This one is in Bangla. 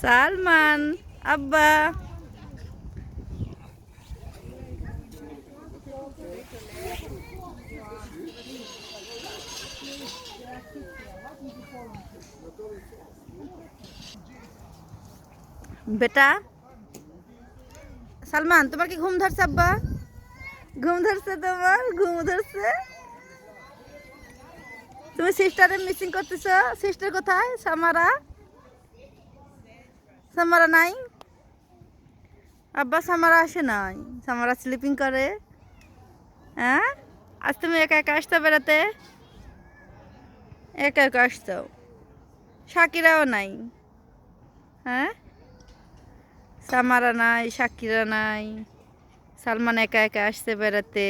সালমান, আব্বা। বেটা, সালমান, তোমার কি ঘুম ধরছে, আব্বা? ঘুম ধরছে তোমার? ঘুম ধরছে? তুমি সিস্টারে মিসিং করতেছ? সিস্টার কোথায়? সামারা? সামারা নাই? আব্বা সামারা আসে নাই। সামারা স্লিপিং করে। হ্যাঁ? আজ তুমি একা একা আসতে বেড়াতে? একা একা আসতো সাকিরাও নাই। হ্যাঁ? সামারা নাই, সাকিরা নাই। সালমান একা একা আসতে বেড়াতে।